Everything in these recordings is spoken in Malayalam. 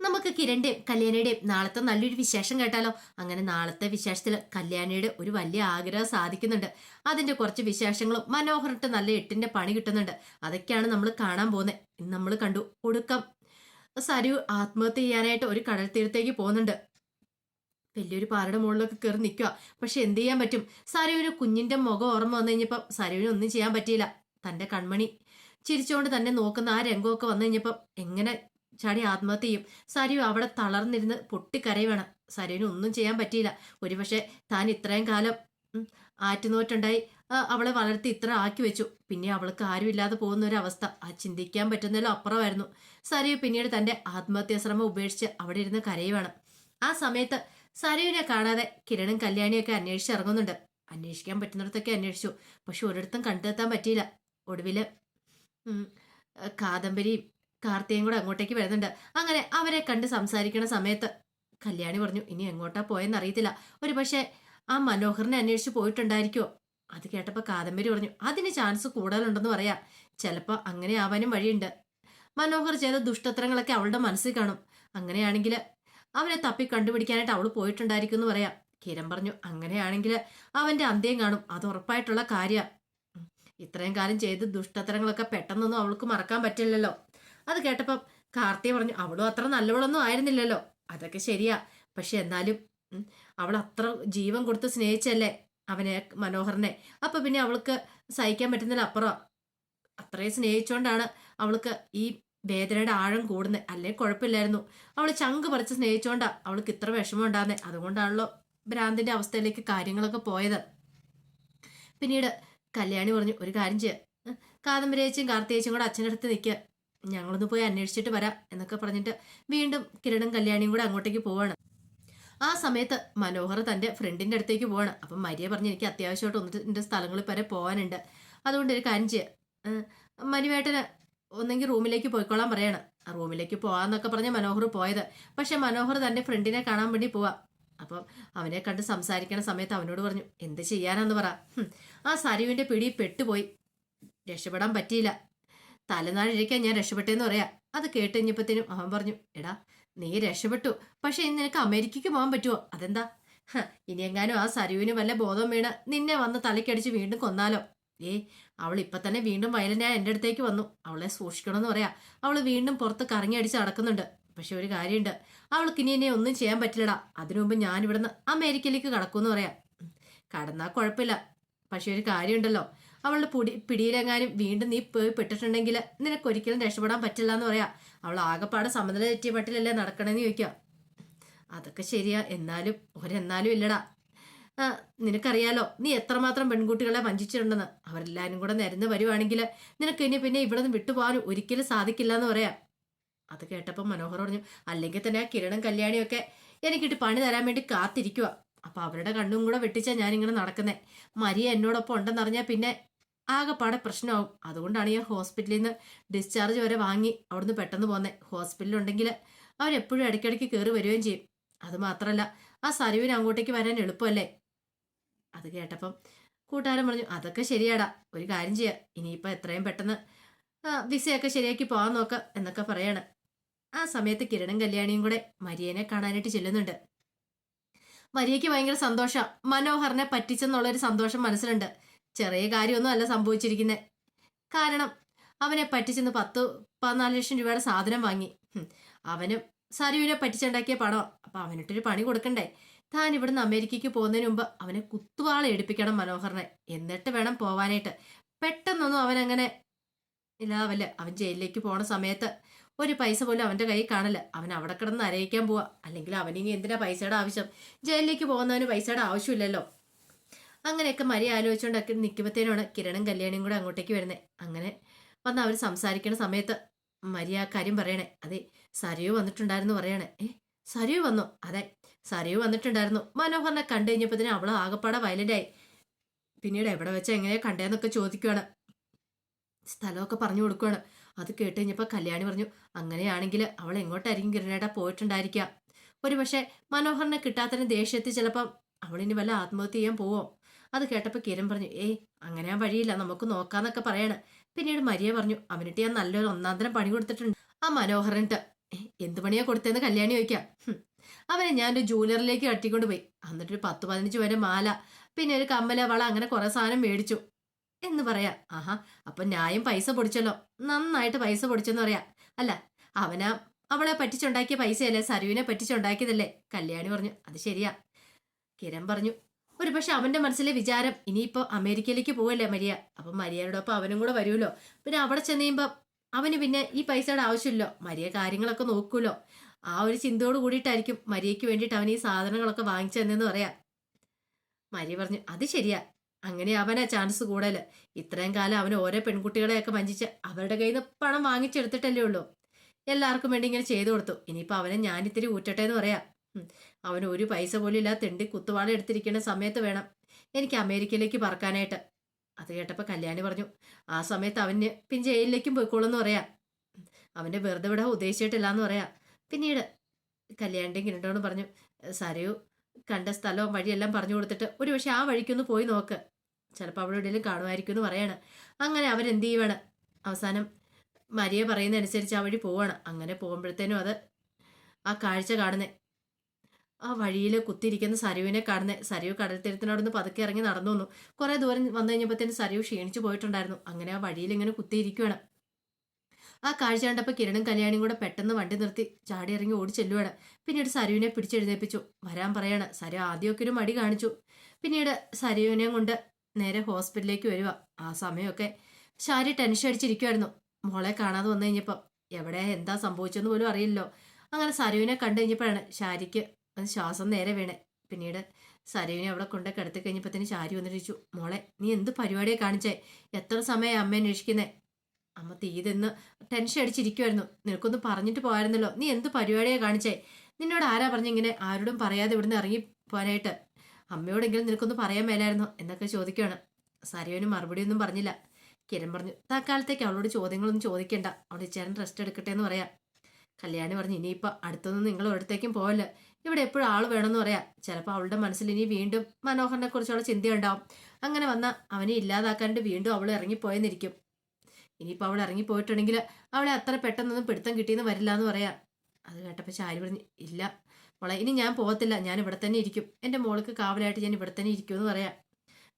നമുക്ക് കിരണിന്റെയും കല്യാണിയുടെയും നാളത്തെ നല്ലൊരു വിശേഷം കേട്ടാലോ? അങ്ങനെ നാളത്തെ വിശേഷത്തിൽ കല്യാണിയുടെ ഒരു വലിയ ആഗ്രഹം സാധിക്കുന്നുണ്ട്. അതിന്റെ കുറച്ച് വിശേഷങ്ങളും മനോഹരട്ട് നല്ല എട്ടിന്റെ പണി കിട്ടുന്നുണ്ട്. അതൊക്കെയാണ് നമ്മൾ കാണാൻ പോകുന്നത് നമ്മൾ കണ്ടു ഒടുക്കം. സരു ആത്മഹത്യ ചെയ്യാനായിട്ട് ഒരു കടൽ തീരത്തേക്ക് പോകുന്നുണ്ട്. വലിയൊരു പാറയുടെ മുകളിലൊക്കെ കയറി നിൽക്കുക പക്ഷെ എന്ത് ചെയ്യാൻ പറ്റും? സരുവിന് കുഞ്ഞിന്റെ മുഖം ഓർമ്മ വന്നു കഴിഞ്ഞപ്പം സരുവിന് ഒന്നും ചെയ്യാൻ പറ്റിയില്ല. തന്റെ കൺമണി ചിരിച്ചുകൊണ്ട് തന്നെ നോക്കുന്ന ആ രംഗമൊക്കെ വന്നു കഴിഞ്ഞപ്പം എങ്ങനെ ചാടി ആത്മഹത്യ ചെയ്യും. സരു അവിടെ തളർന്നിരുന്ന് പൊട്ടിക്കരയുവാണ് സരുവിന് ഒന്നും ചെയ്യാൻ പറ്റിയില്ല. ഒരുപക്ഷെ താൻ ഇത്രയും കാലം ആറ്റുനോറ്റുണ്ടായി. അവളെ വളർത്തി ഇത്ര ആക്കി വെച്ചു. പിന്നെ അവൾക്ക് ആരുമില്ലാതെ പോകുന്ന ഒരു അവസ്ഥ ആ ചിന്തിക്കാൻ പറ്റുന്നതിലും അപ്പുറമായിരുന്നു. സരു പിന്നീട് തന്റെ ആത്മഹത്യാ ശ്രമം ഉപേക്ഷിച്ച് അവിടെ ഇരുന്ന് കരയുവാണ്. ആ സമയത്ത് സരുവിനെ കാണാതെ കിരണും കല്യാണിയൊക്കെ അന്വേഷിച്ച് ഇറങ്ങുന്നുണ്ട്. അന്വേഷിക്കാൻ പറ്റുന്നിടത്തൊക്കെ അന്വേഷിച്ചു. പക്ഷെ ഒരിടത്തും കണ്ടെത്താൻ പറ്റിയില്ല. ഒടുവിൽ ഉം, കാദംബരിയും കാർത്തിയും കൂടെ അങ്ങോട്ടേക്ക് വരുന്നുണ്ട്. അങ്ങനെ അവരെ കണ്ട് സംസാരിക്കുന്ന സമയത്ത് കല്യാണി പറഞ്ഞു ഇനി എങ്ങോട്ടാ പോയെന്ന് അറിയത്തില്ല. ഒരു പക്ഷേ ആ മനോഹറിനെ അന്വേഷിച്ച് പോയിട്ടുണ്ടായിരിക്കുമോ അത് കേട്ടപ്പോൾ കാദംബരി പറഞ്ഞു അതിന് ചാൻസ് കൂടുതലുണ്ടെന്ന് പറയാം. ചിലപ്പോൾ അങ്ങനെ ആവാനും വഴിയുണ്ട്. മനോഹർ ചെയ്ത ദുഷ്ടത്രങ്ങളൊക്കെ അവളുടെ മനസ്സിൽ കാണും. അങ്ങനെയാണെങ്കിൽ അവനെ തപ്പി കണ്ടുപിടിക്കാനായിട്ട് അവൾ പോയിട്ടുണ്ടായിരിക്കും എന്ന് പറയാം. കിരൺ പറഞ്ഞു അങ്ങനെയാണെങ്കിൽ അവന്റെ അന്ത്യം കാണും. അത് ഉറപ്പായിട്ടുള്ള കാര്യമാണ് ഇത്രയും കാലം ചെയ്ത് ദുഷ്ടത്തരങ്ങളൊക്കെ പെട്ടെന്നൊന്നും അവൾക്ക് മറക്കാൻ പറ്റില്ലല്ലോ. അത് കേട്ടപ്പം കാർത്തി പറഞ്ഞു അവളും അത്ര നല്ലവളൊന്നും ആയിരുന്നില്ലല്ലോ. അതൊക്കെ ശരിയാ. പക്ഷെ എന്നാലും അവൾ അത്ര ജീവൻ കൊടുത്ത് സ്നേഹിച്ചല്ലേ അവനെ മനോഹറിനെ അപ്പൊ പിന്നെ അവൾക്ക് സഹിക്കാൻ പറ്റുന്നതിൽ അപ്പുറം അത്രയും സ്നേഹിച്ചുകൊണ്ടാണ് അവൾക്ക് ഈ വേദനയുടെ ആഴം കൂടുന്നത്. അല്ലേ? കുഴപ്പമില്ലായിരുന്നു. അവൾ ചങ്ക് പറിച്ച് സ്നേഹിച്ചുകൊണ്ടാ അവൾക്ക് ഇത്ര വിഷമം ഉണ്ടാകുന്നത് അതുകൊണ്ടാണല്ലോ ഭ്രാന്തിന്റെ അവസ്ഥയിലേക്ക് കാര്യങ്ങളൊക്കെ പോയത്. പിന്നീട് കല്യാണി പറഞ്ഞു ഒരു കാര്യം ചെയ്യുക കാദംബരേച്ചും കാർത്തിയേച്ചും കൂടെ അച്ഛന്റെ അടുത്ത് നിൽക്കുക ഞങ്ങളൊന്ന് പോയി അന്വേഷിച്ചിട്ട് വരാം എന്നൊക്കെ പറഞ്ഞിട്ട് വീണ്ടും കിരണും കല്യാണിയും കൂടെ അങ്ങോട്ടേക്ക് പോവാണ്. ആ സമയത്ത് മനോഹർ തന്റെ ഫ്രണ്ടിന്റെ അടുത്തേക്ക് പോവാണ്. അപ്പം മരിയ പറഞ്ഞ് എനിക്ക് അത്യാവശ്യമായിട്ട് ഒന്ന് എന്റെ സ്ഥലങ്ങളിൽ വരെ പോകാനുണ്ട് അതുകൊണ്ട് ഒരു കാര്യം ചെയ്യുക മനുവേട്ടന് ഒന്നെങ്കിൽ റൂമിലേക്ക് പോയിക്കോളാൻ പറയാണ്. റൂമിലേക്ക് പോകാമെന്നൊക്കെ പറഞ്ഞ് മനോഹർ പോയത്. പക്ഷെ മനോഹർ തന്റെ ഫ്രണ്ടിനെ കാണാൻ വേണ്ടി പോവാ. അപ്പം അവനെ കണ്ട് സംസാരിക്കണ സമയത്ത് അവനോട് പറഞ്ഞു എന്ത് ചെയ്യാനാന്ന് പറ. ആ സരുവിന്റെ പിടി പെട്ടുപോയി. രക്ഷപ്പെടാൻ പറ്റിയില്ല. തലനാഴിരിക്കാൻ ഞാൻ രക്ഷപ്പെട്ടെന്ന് പറയാ. അത് കേട്ടുകഴിഞ്ഞപ്പത്തേനും അവൻ പറഞ്ഞു എടാ നീ രക്ഷപ്പെട്ടു. പക്ഷെ ഇന്ന് നിനക്ക് അമേരിക്കയ്ക്ക് പോകാൻ പറ്റുമോ അതെന്താ? ഇനി എങ്ങാനും ആ സരുവിന് വല്ല ബോധം വീണ് നിന്നെ വന്ന് തലക്കടിച്ച് വീണ്ടും കൊന്നാലോ? ഏ അവൾ ഇപ്പൊ തന്നെ വീണ്ടും വയലനായ എന്റെ അടുത്തേക്ക് വന്നു. അവളെ സൂക്ഷിക്കണമെന്ന് പറയാ. അവൾ വീണ്ടും പുറത്ത് കറങ്ങി അടിച്ച് നടക്കുന്നുണ്ട്. പക്ഷെ ഒരു കാര്യമുണ്ട്. അവൾക്ക് ഇനി എന്നെ ഒന്നും ചെയ്യാൻ പറ്റില്ലടാ. അതിനു മുമ്പ് ഞാൻ ഇവിടുന്ന് അമേരിക്കയിലേക്ക് കടക്കുമെന്ന് പറയാം. കടന്നാ കുഴപ്പമില്ല. പക്ഷെ ഒരു കാര്യമുണ്ടല്ലോ. അവളുടെ പൊടി പിടിയിലെങ്ങാനും വീണ്ടും നീ പോയി പെട്ടിട്ടുണ്ടെങ്കിൽ നിനക്കൊരിക്കലും രക്ഷപ്പെടാൻ പറ്റില്ല എന്ന് പറയാ. അവൾ ആകെപ്പാടെ സമനില തെറ്റിയ പട്ടിലല്ലേ നടക്കണമെന്ന് ചോദിക്കുക അതൊക്കെ ശരിയാ. എന്നാലും ഒരെന്നാലും ഇല്ലടാ. നിനക്കറിയാലോ നീ എത്രമാത്രം പെൺകുട്ടികളെ വഞ്ചിച്ചിട്ടുണ്ടെന്ന്. അവരെല്ലാവരും കൂടെ നിരന്ന് വരുവാണെങ്കിൽ നിനക്ക് ഇനി പിന്നെ ഇവിടെ നിന്ന് വിട്ടുപോകാൻ ഒരിക്കലും സാധിക്കില്ല എന്ന് പറയാ. അത് കേട്ടപ്പോൾ മനോഹർ പറഞ്ഞു അല്ലെങ്കിൽ തന്നെ ആ കിരണം കല്യാണിയൊക്കെ എനിക്കിട്ട് പണി തരാൻ വേണ്ടി കാത്തിരിക്കുക അപ്പൊ അവരുടെ കണ്ണും കൂടെ വെട്ടിച്ചാ ഞാനിങ്ങനെ നടക്കുന്നത് നടക്കുന്നേ. മരിയ എന്നോടൊപ്പം ഉണ്ടെന്നറിഞ്ഞാൽ പിന്നെ ആകെപ്പാടെ പ്രശ്നമാവും. അതുകൊണ്ടാണ് ഞാൻ ഹോസ്പിറ്റലിൽ നിന്ന് ഡിസ്ചാർജ് വരെ വാങ്ങി അവിടുന്ന് പെട്ടെന്ന് പോന്നെ. ഹോസ്പിറ്റലുണ്ടെങ്കിൽ അവരെപ്പോഴും ഇടയ്ക്കിടയ്ക്ക് കയറി വരികയും ചെയ്യും. അത് മാത്രമല്ല ആ സരുവിന് അങ്ങോട്ടേക്ക് വരാൻ എളുപ്പമല്ലേ? അത് കേട്ടപ്പം കൂട്ടുകാരൻ പറഞ്ഞു അതൊക്കെ ശരിയാടാ. ഒരു കാര്യം ചെയ്യാം. ഇനിയിപ്പോൾ എത്രയും പെട്ടെന്ന് വിസയൊക്കെ ശരിയാക്കി പോകാൻ നോക്കാം എന്നൊക്കെ പറയാണ്. ആ സമയത്ത് കിരണും കല്യാണിയും കൂടെ മരിയനെ കാണാനായിട്ട് ചെല്ലുന്നുണ്ട്. മരിയയ്ക്ക് ഭയങ്കര സന്തോഷം. മനോഹറിനെ പറ്റിച്ചെന്നുള്ളൊരു സന്തോഷം മനസ്സിലുണ്ട്. ചെറിയ കാര്യമൊന്നും അല്ല സംഭവിച്ചിരിക്കുന്നത് കാരണം അവനെ പറ്റിച്ചെന്ന് പത്ത് പതിനാല് ലക്ഷം രൂപയുടെ സാധനം വാങ്ങി. അവനും സരുവിനെ പറ്റിച്ചുണ്ടാക്കിയ പണം. അപ്പൊ അവനിട്ടൊരു പണി കൊടുക്കണ്ടേ? താൻ ഇവിടുന്ന് അമേരിക്കയ്ക്ക് പോകുന്നതിന് മുമ്പ് അവനെ കുത്തുവാളെ എടുപ്പിക്കണം മനോഹറിനെ എന്നിട്ട് വേണം പോവാനായിട്ട്. പെട്ടെന്നൊന്നും അവൻ അങ്ങനെ ഇല്ലാവല്ല. അവൻ ജയിലിലേക്ക് പോണ സമയത്ത് ഒരു പൈസ പോലും അവന്റെ കയ്യിൽ കാണില്ല. അവൻ അവിടെ കിടന്ന് അരയിക്കാൻ പോവാ. അല്ലെങ്കിൽ അവനിനി എന്തിനാ പൈസയുടെ ആവശ്യം? ജയിലിലേക്ക് പോകുന്നവന് പൈസയുടെ ആവശ്യമില്ലല്ലോ. അങ്ങനെയൊക്കെ മരി ആലോചിച്ചുകൊണ്ടൊക്കെ നിൽക്കുമ്പോഴത്തേനാണ് കിരണും കല്യാണിയും കൂടെ അങ്ങോട്ടേക്ക് വരുന്നത് അങ്ങനെ വന്ന് അവർ സംസാരിക്കുന്ന സമയത്ത് മരി ആ കാര്യം പറയണേ. അതെ സരയു വന്നിട്ടുണ്ടായിരുന്നു പറയണേ. ഏ സരയു വന്നു? അതെ സരയു വന്നിട്ടുണ്ടായിരുന്നു. മനോഹറിനെ കണ്ടു കഴിഞ്ഞപ്പോഴത്തേനും അവൾ ആകപ്പാടെ വയലന്റായി പിന്നീട് എവിടെ വെച്ച് എങ്ങനെയാ കണ്ടേന്നൊക്കെ ചോദിക്കുവാണ്. സ്ഥലമൊക്കെ പറഞ്ഞു കൊടുക്കുവാണ്. അത് കേട്ട് കഴിഞ്ഞപ്പോൾ കല്യാണി പറഞ്ഞു അങ്ങനെയാണെങ്കിൽ അവൾ എങ്ങോട്ടായിരിക്കും കിരണേട്ട പോയിട്ടുണ്ടായിരിക്കുക ഒരു പക്ഷേ മനോഹറിനെ കിട്ടാത്തതിന് ദേഷ്യത്തിൽ ചിലപ്പം അവളിനി വല്ല ആത്മഹത്യ ചെയ്യാൻ പോവോ? അത് കേട്ടപ്പോൾ കിരൺ പറഞ്ഞു ഏയ് അങ്ങനെ ആ വഴിയില്ല നമുക്ക് നോക്കാന്നൊക്കെ പറയാണ്. പിന്നീട് മരിയ പറഞ്ഞു അവനിട്ട് ഞാൻ നല്ലൊരു ഒന്നാന്തരം പണി കൊടുത്തിട്ടുണ്ട്. ആ മനോഹരനിട്ട് "ഏ, എന്ത് പണിയാ കൊടുത്തതെന്ന് കല്യാണി ചോദിക്കാം. അവനെ ഞാൻ ഒരു ജൂവലറിലേക്ക് കട്ടിക്കൊണ്ട് പോയി. എന്നിട്ടൊരു പത്ത് പതിനഞ്ച് വരെ മാല പിന്നെ ഒരു കമ്മല വള അങ്ങനെ കുറേ സാധനം മേടിച്ചു. എന്ന് പറയാ ആഹാ അപ്പൊ ന്യായം പൈസ പൊടിച്ചല്ലോ. നന്നായിട്ട് പൈസ പൊടിച്ചെന്ന് പറയാ. അല്ല അവനാ അവളെ പറ്റിച്ചുണ്ടാക്കിയ പൈസയല്ലേ സരുവിനെ പറ്റിച്ചുണ്ടാക്കിയതല്ലേ? കല്യാണി പറഞ്ഞു അത് ശരിയാ. കിരൺ പറഞ്ഞു ഒരു പക്ഷെ അവന്റെ മനസ്സിലെ വിചാരം ഇനിയിപ്പോ അമേരിക്കയിലേക്ക് പോവല്ലേ മരിയ? അപ്പൊ മരിയയോടൊപ്പം അവനും കൂടെ വരുമല്ലോ. പിന്നെ അവിടെ ചെന്ന് കഴിയുമ്പോ അവന് പിന്നെ ഈ പൈസയുടെ ആവശ്യമില്ലോ. മരിയ കാര്യങ്ങളൊക്കെ നോക്കൂലോ ആ ഒരു ചിന്തയോട് കൂടിയിട്ടായിരിക്കും മരിയയ്ക്ക് വേണ്ടിയിട്ട് അവൻ ഈ സാധനങ്ങളൊക്കെ വാങ്ങിച്ചു തന്നെന്ന് പറയാ. മരിയ പറഞ്ഞു അത് ശരിയാ. അങ്ങനെ അവനാ ചാൻസ് കൂടുതൽ ഇത്രയും കാലം അവൻ ഓരോ പെൺകുട്ടികളെയൊക്കെ വഞ്ചിച്ച് അവരുടെ കയ്യിൽ നിന്ന് പണം വാങ്ങിച്ചെടുത്തിട്ടല്ലേ ഉള്ളൂ. എല്ലാവർക്കും വേണ്ടി ഇങ്ങനെ ചെയ്തു കൊടുത്തു. ഇനിയിപ്പോൾ അവനെ ഞാനിത്തിരി ഊറ്റട്ടെ എന്ന് പറയാം. ഉം. അവന് ഒരു പൈസ പോലും ഇല്ലാത്ത തെണ്ടി കുത്തുവാള എടുത്തിരിക്കുന്ന സമയത്ത് വേണം എനിക്ക് അമേരിക്കയിലേക്ക് പറക്കാനായിട്ട്. അത് കേട്ടപ്പോൾ കല്യാണി പറഞ്ഞു ആ സമയത്ത് അവന് പിൻ ജയിലിലേക്കും പോയിക്കോളെന്ന് പറയാം. അവന്റെ വെറുതെ വിടാൻ ഉദ്ദേശിച്ചിട്ടില്ല എന്ന് പറയാം. പിന്നീട് കല്യാണിന്റെ കിരണ്ടോന്ന് പറഞ്ഞു സരയു കണ്ട സ്ഥലവും വഴിയെല്ലാം പറഞ്ഞു കൊടുത്തിട്ട് ഒരു പക്ഷെ ആ വഴിക്കൊന്ന് പോയി നോക്ക്. ചിലപ്പോൾ അവിടെ എവിടെയെങ്കിലും കാണുമായിരിക്കും എന്ന് പറയാണ്. അങ്ങനെ അവൻ എന്ത് ചെയ്യുവാണ്? അവസാനം മരിയ പറയുന്നതനുസരിച്ച് ആ വഴി പോവാണ്. അങ്ങനെ പോകുമ്പോഴത്തേനും അത് ആ കാഴ്ച കാണുന്നേ. ആ വഴിയിൽ കുത്തിയിരിക്കുന്ന സരുവിനെ കാണുന്നേ കടൽ കടൽത്തീരത്തിനോടൊന്ന് പതുക്കെ ഇറങ്ങി നടന്നു വന്നു കുറേ ദൂരം വന്നു കഴിഞ്ഞപ്പോഴത്തേനും സരിവ് ക്ഷീണിച്ചു പോയിട്ടുണ്ടായിരുന്നു. അങ്ങനെ ആ വഴിയിൽ ഇങ്ങനെ കുത്തിയിരിക്കുകയാണ് ആ കാഴ്ച കണ്ടപ്പോൾ കിരണും കല്യാണിയും കൂടെ പെട്ടെന്ന് വണ്ടി നിർത്തി ചാടി ഇറങ്ങി ഓടി പിന്നീട് സരുവിനെ പിടിച്ചെഴുന്നേപ്പിച്ചു. വരാൻ പറയാണ്. സരു ആദ്യമൊക്കെ ഒരു മടി കാണിച്ചു. പിന്നീട് സരുവിനെയും കൊണ്ട് നേരെ ഹോസ്പിറ്റലിലേക്ക് വരിക ആ സമയമൊക്കെ ശാരി ടെൻഷൻ അടിച്ചിരിക്കുമായിരുന്നു മോളെ കാണാതെ വന്നു കഴിഞ്ഞപ്പം എവിടെ എന്താ സംഭവിച്ചെന്ന് പോലും അറിയില്ലല്ലോ. അങ്ങനെ സരുവിനെ കണ്ടു കഴിഞ്ഞപ്പോഴാണ് ശാരിക്ക് ഒന്ന് ശ്വാസം നേരെ വീണേ. പിന്നീട് സരുവിനെ അവിടെ കൊണ്ട് കിടത്തി കഴിഞ്ഞപ്പോഴത്തേന് ശാരി വന്നിരിച്ചു. മോളെ നീ എന്ത് പരിപാടിയെ കാണിച്ചേ? എത്ര സമയം അമ്മ അന്വേഷിക്കുന്നേ? അമ്മ തീതെന്ന് ടെൻഷൻ അടിച്ചിരിക്കുമായിരുന്നു നിനക്കൊന്ന് പറഞ്ഞിട്ട് പോയായിരുന്നല്ലോ. നീ എന്ത് പരിപാടിയെ കാണിച്ചേ? നിന്നോട് ആരാ പറഞ്ഞിങ്ങനെ ആരോടും പറയാതെ ഇവിടുന്ന് ഇറങ്ങി പോകാനായിട്ട്? അമ്മയോടെങ്കിലും നിനക്കൊന്ന് പറയാൻ മേലായിരുന്നോ? എന്നൊക്കെ ചോദിക്കുകയാണ് സരയോന് മറുപടിയൊന്നും പറഞ്ഞില്ല. കിരൺ പറഞ്ഞു തൽക്കാലത്തേക്ക് അവളോട് ചോദ്യങ്ങളൊന്നും ചോദിക്കേണ്ട. അവിടെ ചേരൻ റെസ്റ്റ് എടുക്കട്ടെ എന്ന് പറയാം. കല്യാണി പറഞ്ഞു ഇനിയിപ്പോൾ അടുത്തൊന്നും നിങ്ങൾ ഒരിടത്തേക്കും പോവല്ല. ഇവിടെ എപ്പോഴും ആൾ വേണമെന്ന് പറയാ. ചിലപ്പോൾ അവളുടെ മനസ്സിൽ ഇനി വീണ്ടും മനോഹറിനെ കുറിച്ചുള്ള ചിന്തയുണ്ടാവും. അങ്ങനെ വന്ന അവനെ ഇല്ലാതാക്കാണ്ട് വീണ്ടും അവൾ ഇറങ്ങിപ്പോയെന്നിരിക്കും. ഇനിയിപ്പോൾ അവൾ ഇറങ്ങിപ്പോയിട്ടുണ്ടെങ്കിൽ അവളെ അത്ര പെട്ടെന്നൊന്നും പിടുത്തം കിട്ടിയെന്ന് വരില്ല എന്ന് പറയാം. അത് കേട്ടപ്പോൾ ചാരി പറഞ്ഞു ഇല്ല മോളെ ഇനി ഞാൻ പോകത്തില്ല. ഞാൻ ഇവിടെ തന്നെ ഇരിക്കും. എന്റെ മോൾക്ക് കാവലായിട്ട് ഞാൻ ഇവിടെ തന്നെ ഇരിക്കുമെന്ന് പറയാ.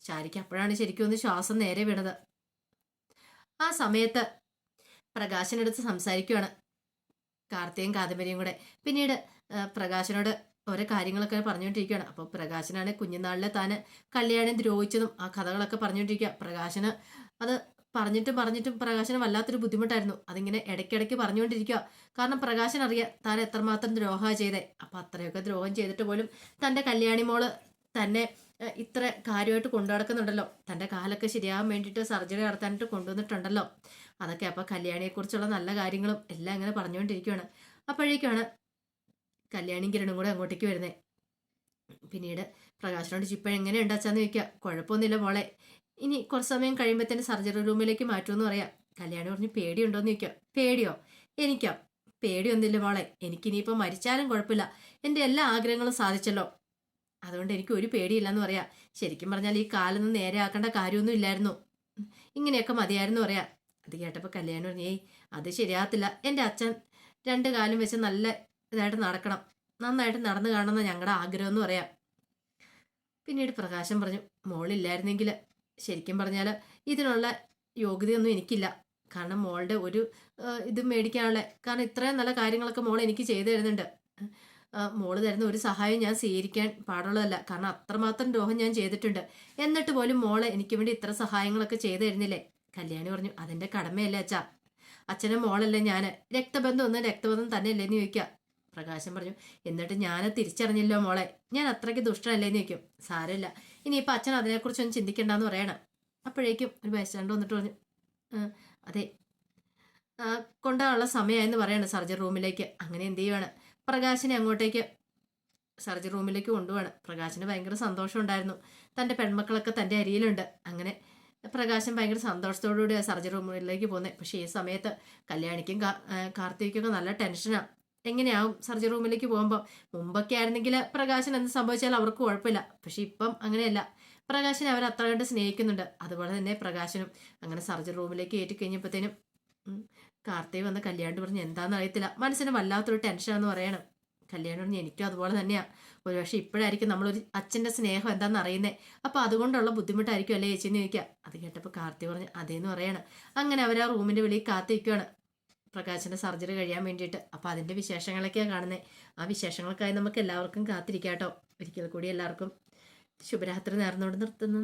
ചാരിക്ക് അപ്പോഴാണ് ശരിക്കും ഒന്ന് ശ്വാസം നേരെ വീണത്. ആ സമയത്ത് പ്രകാശനെടുത്ത് സംസാരിക്കുകയാണ് കാർത്തിയും കാദംബരിയും കൂടെ. പിന്നീട് പ്രകാശനോട് ഓരോ കാര്യങ്ങളൊക്കെ പറഞ്ഞുകൊണ്ടിരിക്കുകയാണ്. അപ്പോൾ പ്രകാശനാണ് കുഞ്ഞുനാളിലെ താൻ കല്യാണം ദ്രോഹിച്ചതും ആ കഥകളൊക്കെ പറഞ്ഞുകൊണ്ടിരിക്കുക. പ്രകാശന് അത് പറഞ്ഞിട്ടും പറഞ്ഞിട്ടും പ്രകാശന് വല്ലാത്തൊരു ബുദ്ധിമുട്ടായിരുന്നു. അതിങ്ങനെ ഇടയ്ക്കിടയ്ക്ക് പറഞ്ഞുകൊണ്ടിരിക്കുക. കാരണം പ്രകാശൻ അറിയാം താൻ എത്രമാത്രം ദ്രോഹമാണ് ചെയ്തേ അപ്പോൾ അത്രയൊക്കെ ദ്രോഹം ചെയ്തിട്ട് പോലും തന്റെ കല്യാണി മോൾ തന്നെ ഇത്ര കാര്യമായിട്ട് കൊണ്ടു നടക്കുന്നുണ്ടല്ലോ. തന്റെ കാലൊക്കെ ശരിയാകാൻ വേണ്ടിയിട്ട് സർജറി നടത്താനായിട്ട് കൊണ്ടുവന്നിട്ടുണ്ടല്ലോ. അതൊക്കെ അപ്പോൾ കല്യാണിയെക്കുറിച്ചുള്ള നല്ല കാര്യങ്ങളും എല്ലാം ഇങ്ങനെ പറഞ്ഞുകൊണ്ടിരിക്കുകയാണ്. അപ്പോഴേക്കാണ് കല്യാണിയും കിരണും കൂടെ അങ്ങോട്ടേക്ക് വരുന്നേ. പിന്നീട് പ്രകാശനോട് ചിപ്പ എങ്ങനെ ഉണ്ടാച്ചാന്ന് ചോദിക്കുക കുഴപ്പമൊന്നുമില്ല മോളെ. ഇനി കുറച്ച് സമയം കഴിയുമ്പോൾ തന്നെ സർജറി റൂമിലേക്ക് മാറ്റുമെന്ന് പറയാം. കല്യാണി പറഞ്ഞ് പേടിയുണ്ടോന്ന് ചോദിക്കുക പേടിയോ? എനിക്കോ? പേടിയൊന്നുമില്ല മോളെ. എനിക്കിനിയിപ്പോൾ മരിച്ചാലും കുഴപ്പമില്ല. എന്റെ എല്ലാ ആഗ്രഹങ്ങളും സാധിച്ചല്ലോ. അതുകൊണ്ട് എനിക്ക് ഒരു പേടിയില്ലെന്ന് പറയാം. ശരിക്കും പറഞ്ഞാൽ ഈ കാലൊന്നും നേരെ ആക്കേണ്ട കാര്യമൊന്നും ഇല്ലായിരുന്നു. ഇങ്ങനെയൊക്കെ മതിയായിരുന്നു പറയാം. അത് കേട്ടപ്പോൾ കല്യാണി പറഞ്ഞു അത് ശരിയാകത്തില്ല. എന്റെ അച്ഛൻ രണ്ട് കാലം വെച്ച് നല്ല ഇതായിട്ട് നടക്കണം. നന്നായിട്ട് നടന്നു കാണുന്ന ഞങ്ങളുടെ ആഗ്രഹം എന്ന് പറയാം. പിന്നീട് പ്രകാശം പറഞ്ഞു മോളില്ലായിരുന്നെങ്കിൽ ശരിക്കും പറഞ്ഞാൽ ഇതിനുള്ള യോഗ്യതയൊന്നും എനിക്കില്ല. കാരണം മോളുടെ ഒരു ഇത് മേടിക്കാനുള്ള കാരണം ഇത്രയും നല്ല കാര്യങ്ങളൊക്കെ മോൾ എനിക്ക് ചെയ്തു തരുന്നുണ്ട്. മോൾ മോൾ തരുന്ന ഒരു സഹായം ഞാൻ സ്വീകരിക്കാൻ പാടുള്ളതല്ല. കാരണം അത്രമാത്രം ദ്രോഹം ഞാൻ ചെയ്തിട്ടുണ്ട്. എന്നിട്ട് പോലും മോൾ എനിക്ക് വേണ്ടി ഇത്ര സഹായങ്ങളൊക്കെ ചെയ്തു തരുന്നില്ലേ? കല്യാണി പറഞ്ഞു അതെന്റെ കടമയല്ലേ അച്ഛാ. അച്ഛനും മോളല്ലേ ഞാൻ രക്തബന്ധം ഒന്നും രക്തബന്ധം തന്നെയല്ലേ എന്ന് ചോദിക്കുക പ്രകാശം പറഞ്ഞു എന്നിട്ട് ഞാൻ തിരിച്ചറിഞ്ഞില്ലോ മോളെ. ഞാൻ അത്രയ്ക്ക് ദുഷ്ടനല്ലേന്ന് ചോദിക്കും. സാരമില്ല. ഇനിയിപ്പോൾ അച്ഛൻ അതിനെക്കുറിച്ചൊന്നും ചിന്തിക്കണ്ടെന്ന് പറയണം. അപ്പോഴേക്കും ഒരു ബൈസ്റ്റാൻഡ് വന്നിട്ട് പറഞ്ഞു അതെ. കൊണ്ടുപോകാനുള്ള സമയമായെന്ന് പറയണം സർജറി റൂമിലേക്ക്. അങ്ങനെ എന്ത് ചെയ്യുവാണ്? പ്രകാശിനെ അങ്ങോട്ടേക്ക് സർജറി റൂമിലേക്ക് കൊണ്ടുപോവാണ്. പ്രകാശിന് ഭയങ്കര സന്തോഷം ഉണ്ടായിരുന്നു. തന്റെ പെൺമക്കളൊക്കെ തന്റെ അരിയിലുണ്ട്. അങ്ങനെ പ്രകാശം ഭയങ്കര സന്തോഷത്തോടുകൂടി കൂടി സർജറി റൂമിലേക്ക് പോകുന്നത്. പക്ഷേ ഈ സമയത്ത് കല്യാണിക്കും കാ- ആ, കാർത്തിക്കൊക്കെ നല്ല ടെൻഷനാണ് എങ്ങനെയാവും? സർജറി റൂമിലേക്ക് പോകുമ്പോൾ മുമ്പൊക്കെ ആയിരുന്നെങ്കിൽ പ്രകാശൻ എന്ത് സംഭവിച്ചാലും അവർക്ക് കുഴപ്പമില്ല. പക്ഷെ ഇപ്പം അങ്ങനെയല്ല. പ്രകാശനെ അവർ അത്ര കണ്ട് സ്നേഹിക്കുന്നുണ്ട്. അതുപോലെ തന്നെ പ്രകാശനും അങ്ങനെ സർജറി റൂമിലേക്ക് ഏറ്റു കഴിഞ്ഞപ്പോഴത്തേനും ഉം, കാർത്തിക് വന്ന് കല്യാണം പറഞ്ഞ് എന്താണെന്ന് അറിയത്തില്ല. മനസ്സിന് വല്ലാത്തൊരു ടെൻഷനാന്ന് പറയണം. കല്യാണം പറഞ്ഞ് എനിക്കും അതുപോലെ തന്നെയാണ് ഒരുപക്ഷെ ഇപ്പോഴായിരിക്കും നമ്മളൊരു അച്ഛന്റെ സ്നേഹം എന്താണെന്ന് അറിയുന്നത് അപ്പോൾ അതുകൊണ്ടുള്ള ബുദ്ധിമുട്ടായിരിക്കും അല്ലേ ചേച്ചി? എന്ന് ചോദിക്കുക. അത് കേട്ടപ്പോൾ കാർത്തി പറഞ്ഞ് അതേന്ന് പറയണം. അങ്ങനെ അവർ ആ റൂമിന്റെ വെളിയിൽ കാത്തിരിക്കുകയാണ് പ്രകാശിന്റെ സർജറി കഴിയാൻ വേണ്ടിയിട്ട്. അപ്പോൾ അതിന്റെ വിശേഷങ്ങളൊക്കെയാണ് കാണുന്നത് ആ വിശേഷങ്ങൾക്കായി നമുക്ക് എല്ലാവർക്കും കാത്തിരിക്കാം കേട്ടോ ഒരിക്കൽ കൂടി എല്ലാവർക്കും ശുഭരാത്രി നേർന്നുകൊണ്ട് നിർത്തുന്നു.